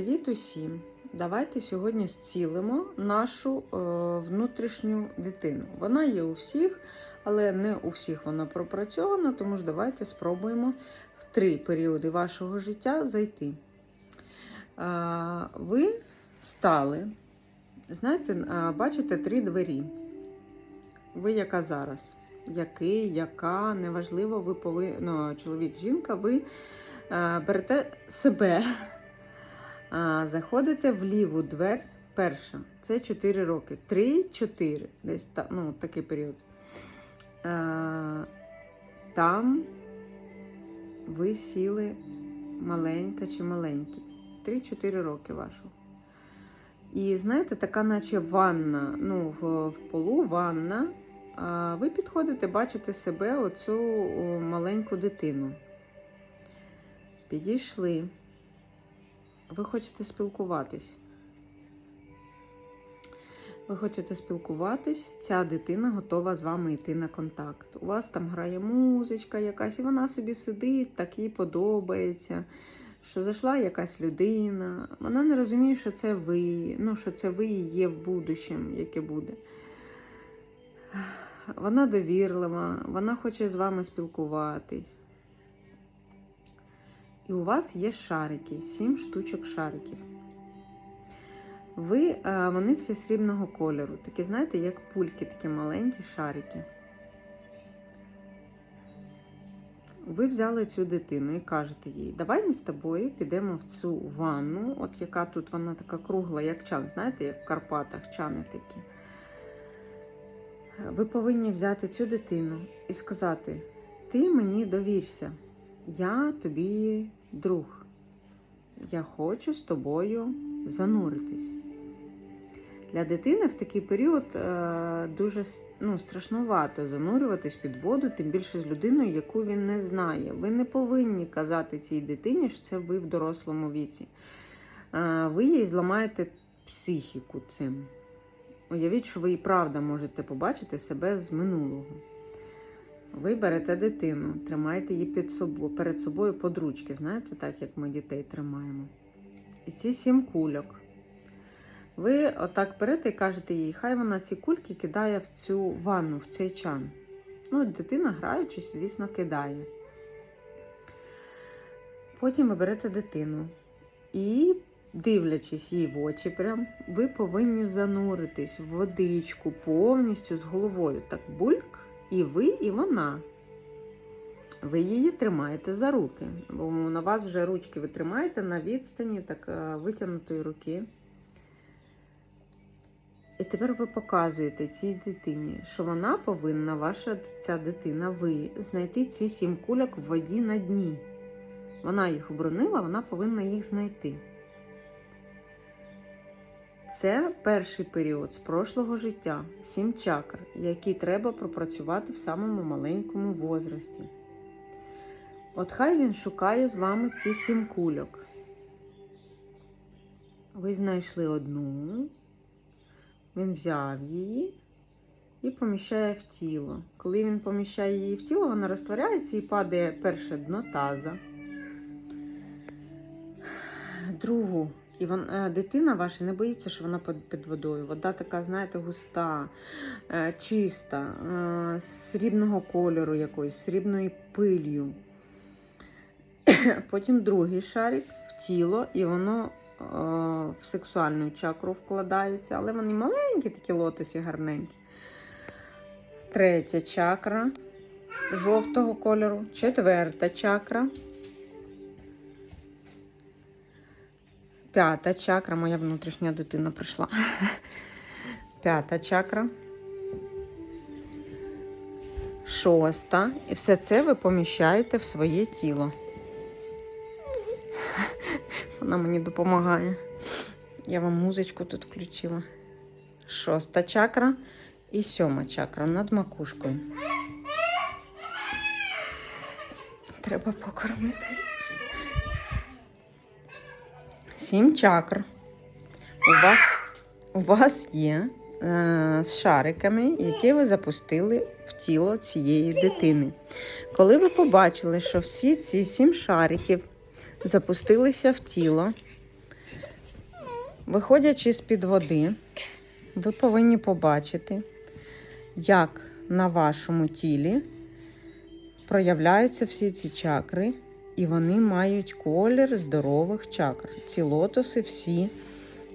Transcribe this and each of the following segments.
Привіт усім! Давайте сьогодні зцілимо нашу е, внутрішню дитину. Вона є у всіх, але не у всіх вона пропрацьована, тому ж давайте спробуємо в три періоди вашого життя зайти. Е, ви стали, знаєте, бачите три двері. Ви яка зараз? Який, яка, неважливо, ви повинні, ну, чоловік, жінка, ви е, берете себе. Заходите в ліву двер. Перша. Це 4 роки. 3-4. Десь та, ну, такий період. Там ви сіли маленька чи маленький. 3-4 роки вашого. І знаєте, така, наче ванна, ну, в, в полу ванна. А ви підходите, бачите себе, оцю маленьку дитину. Підійшли. Ви хочете спілкуватись. Ви хочете спілкуватись, ця дитина готова з вами йти на контакт. У вас там грає музичка якась, і вона собі сидить, так їй подобається, що зайшла якась людина. Вона не розуміє, що це ви, ну, що це ви і є в будущем, яке буде. Вона довірлива, вона хоче з вами спілкуватись. І у вас є шарики, сім штучок шариків. Ви, е, Вони всі срібного кольору. Такі, знаєте, як пульки, такі маленькі шарики. Ви взяли цю дитину і кажете їй, давай ми з тобою підемо в цю ванну, от яка тут вона така кругла, як чан, знаєте, як в Карпатах чани такі. Ви повинні взяти цю дитину і сказати: Ти мені довірся. Я тобі друг. Я хочу з тобою зануритись. Для дитини в такий період е, дуже ну, страшнувато занурюватись під воду, тим більше з людиною, яку він не знає. Ви не повинні казати цій дитині, що це ви в дорослому віці. Е, ви їй зламаєте психіку цим. Уявіть, що ви і правда можете побачити себе з минулого. Ви берете дитину, тримаєте її під собою, перед собою под ручки, знаєте, так як ми дітей тримаємо. І ці сім кульок. Ви отак берете і кажете їй, хай вона ці кульки кидає в цю ванну, в цей чан. Ну, дитина, граючись, звісно, кидає. Потім ви берете дитину і, дивлячись їй в очі, прям, ви повинні зануритись в водичку повністю з головою. Так бульк. І ви, і вона. Ви її тримаєте за руки. Бо на вас вже ручки ви тримаєте на відстані так е, витягнутої руки. І тепер ви показуєте цій дитині, що вона повинна, ваша ця дитина, ви, знайти ці сім кульок в воді на дні. Вона їх оборонила, вона повинна їх знайти. Це перший період з прошлого життя, сім чакр, які треба пропрацювати в самому маленькому возрасті. От хай він шукає з вами ці сім кульок. Ви знайшли одну, він взяв її і поміщає в тіло. Коли він поміщає її в тіло, вона розтворяється і падає перше дно таза. Другу і вон, дитина ваша не боїться, що вона під, водою. Вода така, знаєте, густа, е, чиста, е, срібного кольору якоїсь, срібною пилью. Потім другий шарик в тіло, і воно е, в сексуальну чакру вкладається, але вони маленькі, такі лотосі гарненькі. Третя чакра жовтого кольору, четверта чакра. П'ята чакра, моя внутрішня дитина прийшла. П'ята чакра. Шоста. І все це ви поміщаєте в своє тіло. Вона мені допомагає. Я вам музичку тут включила. Шоста чакра і сьома чакра над макушкою. Треба покормити. Сім чакр. У вас, у вас є е, з шариками, які ви запустили в тіло цієї дитини. Коли ви побачили, що всі ці сім шариків запустилися в тіло, Виходячи з-під води, ви повинні побачити, як на вашому тілі проявляються всі ці чакри, і вони мають колір здорових чакр. Ці лотоси всі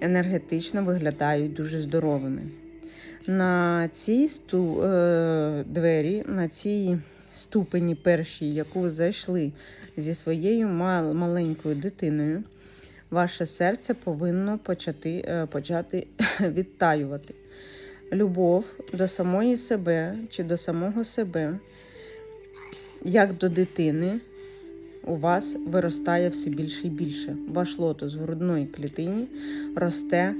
енергетично виглядають дуже здоровими. На цій сту, е, двері, на цій ступені першій, яку ви зайшли зі своєю мал, маленькою дитиною, ваше серце повинно почати, е, почати відтаювати. Любов до самої себе чи до самого себе, як до дитини, у вас виростає все більше і більше. Ваш лотос в грудної клітині росте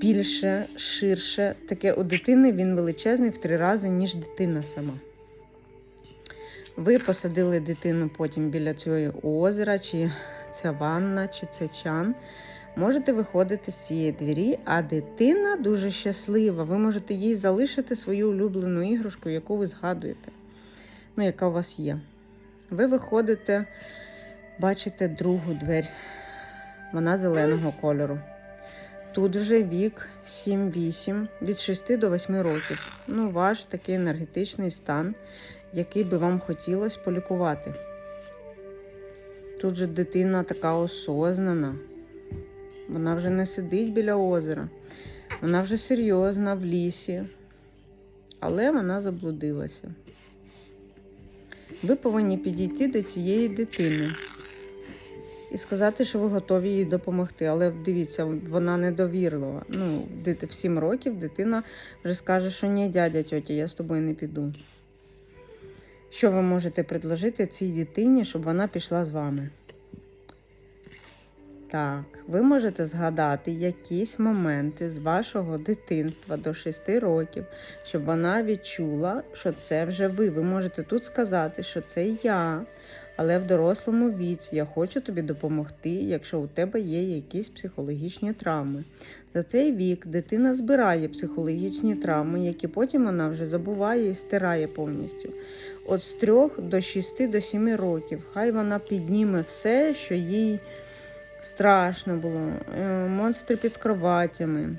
більше, ширше. Таке у дитини він величезний в три рази, ніж дитина сама. Ви посадили дитину потім біля цього озера, чи це ванна, чи це чан. Можете виходити з цієї двері, а дитина дуже щаслива. Ви можете їй залишити свою улюблену іграшку, яку ви згадуєте, ну, яка у вас є. Ви виходите, бачите другу двері. Вона зеленого кольору. Тут вже вік 7-8, від 6 до 8 років. Ну, ваш такий енергетичний стан, який би вам хотілося полікувати. Тут же дитина така осознана. Вона вже не сидить біля озера. Вона вже серйозна в лісі, але вона заблудилася. Ви повинні підійти до цієї дитини і сказати, що ви готові їй допомогти. Але дивіться, вона недовірлива. Ну, в 7 років дитина вже скаже, що ні, дядя, тьотя, я з тобою не піду. Що ви можете предложити цій дитині, щоб вона пішла з вами? Так, ви можете згадати якісь моменти з вашого дитинства до 6 років, щоб вона відчула, що це вже ви. Ви можете тут сказати, що це я, але в дорослому віці я хочу тобі допомогти, якщо у тебе є якісь психологічні травми. За цей вік дитина збирає психологічні травми, які потім вона вже забуває і стирає повністю. От з 3 до 6 до 7 років, хай вона підніме все, що їй страшно було. Е, Монстри під кроватями.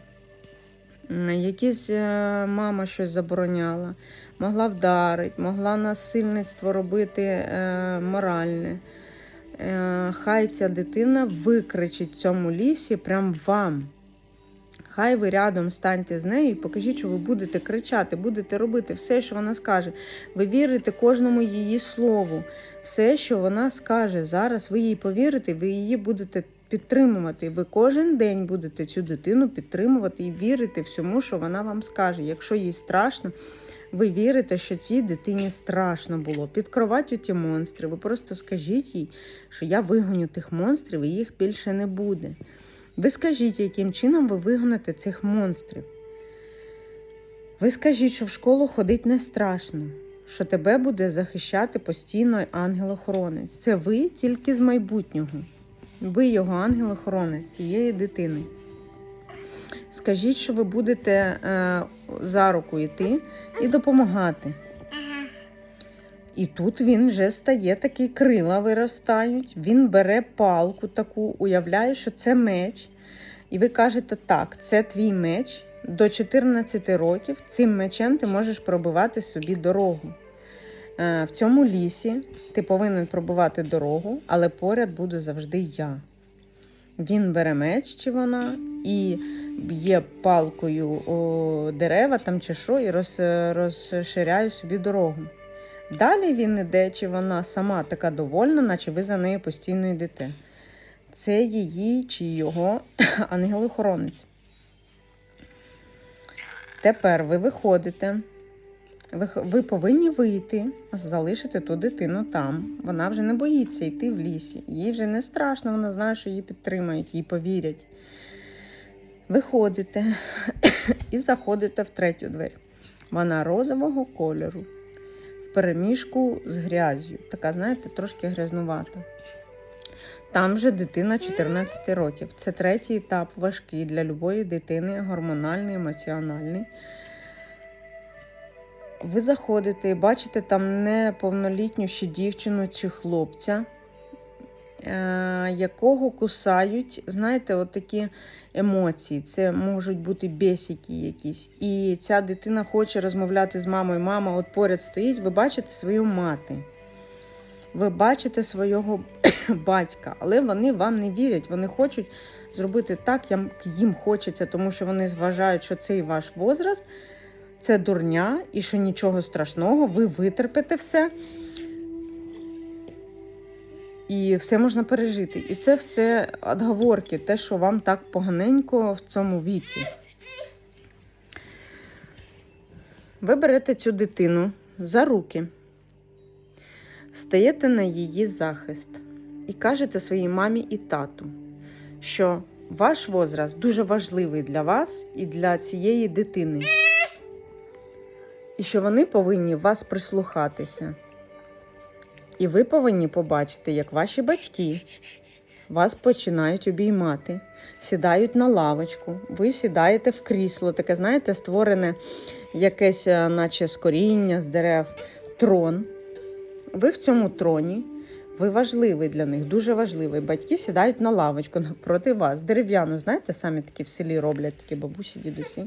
М, Якісь е, мама щось забороняла, могла вдарити, могла насильництво робити е, моральне. Е, Хай ця дитина викричить в цьому лісі прям вам. Хай ви рядом станьте з нею і покажіть, що ви будете кричати, будете робити все, що вона скаже. Ви вірите кожному її слову. Все, що вона скаже зараз, ви їй повірите, ви її будете підтримувати. Ви кожен день будете цю дитину підтримувати і вірити всьому, що вона вам скаже. Якщо їй страшно, ви вірите, що цій дитині страшно було. Під кроваттю ті монстри. Ви просто скажіть їй, що я вигоню тих монстрів і їх більше не буде. Ви скажіть, яким чином ви вигоните цих монстрів. Ви скажіть, що в школу ходить не страшно, що тебе буде захищати постійно ангел-охоронець. Це ви тільки з майбутнього. Ви його ангел-охоронець цієї дитини. Скажіть, що ви будете е, за руку йти і допомагати. І тут він вже стає такий крила виростають. Він бере палку таку, уявляє, що це меч. І ви кажете, так, це твій меч. До 14 років цим мечем ти можеш пробивати собі дорогу. Е, В цьому лісі ти повинен пробивати дорогу, але поряд буду завжди я. Він бере меч чи вона і б'є палкою о дерева там чи що, і роз, розширяє собі дорогу. Далі він іде, чи вона сама така довольна, наче ви за нею постійно йдете. Це її чи його ангел-охоронець. Тепер ви виходите. Ви, ви повинні вийти, залишити ту дитину там. Вона вже не боїться йти в лісі. Їй вже не страшно, вона знає, що її підтримають, їй повірять. Виходите і заходите в третю двері. Вона розового кольору, переміжку з грязю. Така, знаєте, трошки грязнувата. Там же дитина 14 років. Це третій етап важкий для любої дитини, гормональний, емоціональний. Ви заходите і бачите там неповнолітню ще дівчину чи хлопця. Е, якого кусають, знаєте, от такі емоції. Це можуть бути бесики якісь. І ця дитина хоче розмовляти з мамою. Мама от поряд стоїть, ви бачите свою мати. Ви бачите свого батька, але вони вам не вірять. Вони хочуть зробити так, як їм хочеться, тому що вони вважають, що цей ваш возраст це дурня і що нічого страшного, ви витерпите все. І все можна пережити. І це все отговорки, те, що вам так поганенько в цьому віці. Ви берете цю дитину за руки, стаєте на її захист і кажете своїй мамі і тату, що ваш возраст дуже важливий для вас і для цієї дитини. І що вони повинні вас прислухатися. І ви повинні побачити, як ваші батьки вас починають обіймати, сідають на лавочку, ви сідаєте в крісло, таке, знаєте, створене якесь, е, наче з коріння, з дерев, трон. Ви в цьому троні, ви важливий для них, дуже важливий. Батьки сідають на лавочку навпроти вас, дерев'яну, знаєте, самі такі в селі роблять такі бабусі, дідусі.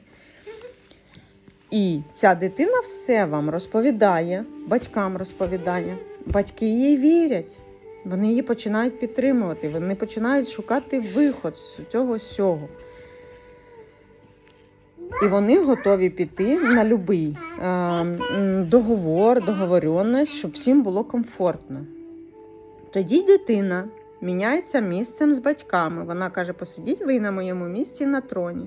І ця дитина все вам розповідає, батькам розповідає. Батьки їй вірять. Вони її починають підтримувати, вони починають шукати виход з цього сього. І вони готові піти на будь-який договор, договоренність, щоб всім було комфортно. Тоді дитина міняється місцем з батьками. Вона каже: посидіть ви на моєму місці на троні.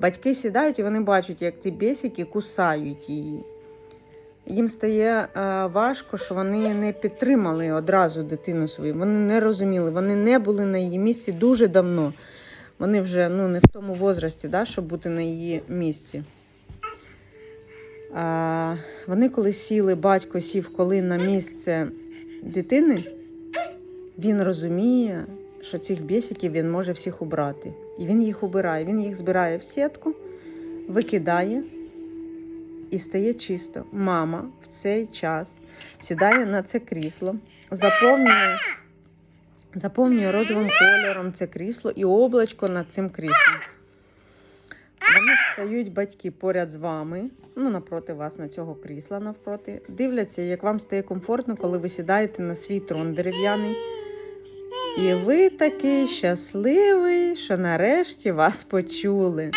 Батьки сідають і вони бачать, як ці бісики кусають її. Їм стає е, важко, що вони не підтримали одразу дитину свою. Вони не розуміли, вони не були на її місці дуже давно. Вони вже ну, не в тому возрасті, да, щоб бути на її місці. А, вони, коли сіли, батько сів коли на місце дитини, він розуміє, що цих бісиків він може всіх убрати. І він їх убирає. Він їх збирає в сітку, викидає і стає чисто. Мама в цей час сідає на це крісло, заповнює, заповнює розовим кольором це крісло і облачко над цим кріслом. Вони стають батьки поряд з вами, ну напроти вас на цього крісла навпроти. Дивляться, як вам стає комфортно, коли ви сідаєте на свій трон дерев'яний. І ви такий щасливий, що нарешті вас почули.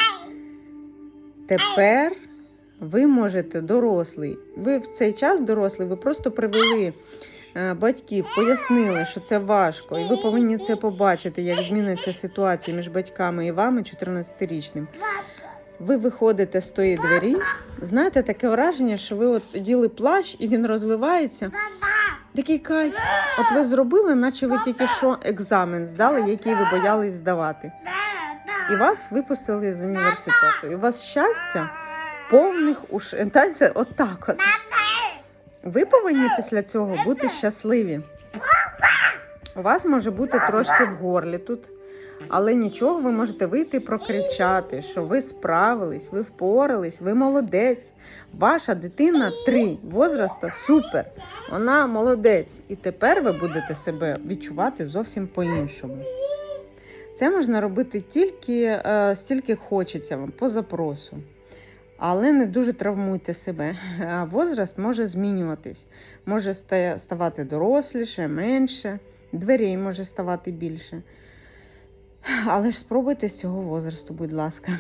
Тепер ви можете дорослий. Ви в цей час дорослий, ви просто привели е, батьків, пояснили, що це важко, і ви повинні це побачити, як зміниться ситуація між батьками і вами, 14-річним. Ви виходите з тої двері. Знаєте, таке враження, що ви от діли плащ і він розвивається. Такий кайф. От ви зробили, наче ви тільки що екзамен здали, який ви боялись здавати. І вас випустили з університету. І у вас щастя повних уш... Отак от. Ви повинні після цього бути щасливі. У вас може бути трошки в горлі тут, але нічого, ви можете вийти і прокричати, що ви справились, ви впорались, ви молодець. Ваша дитина три возраста супер. Вона молодець. І тепер ви будете себе відчувати зовсім по-іншому. Це можна робити тільки е, стільки хочеться вам по запросу. Але не дуже травмуйте себе. Возраст може змінюватись. Може ставати доросліше, менше, дверей може ставати більше. Але ж спробуйте з цього возрасту, будь ласка.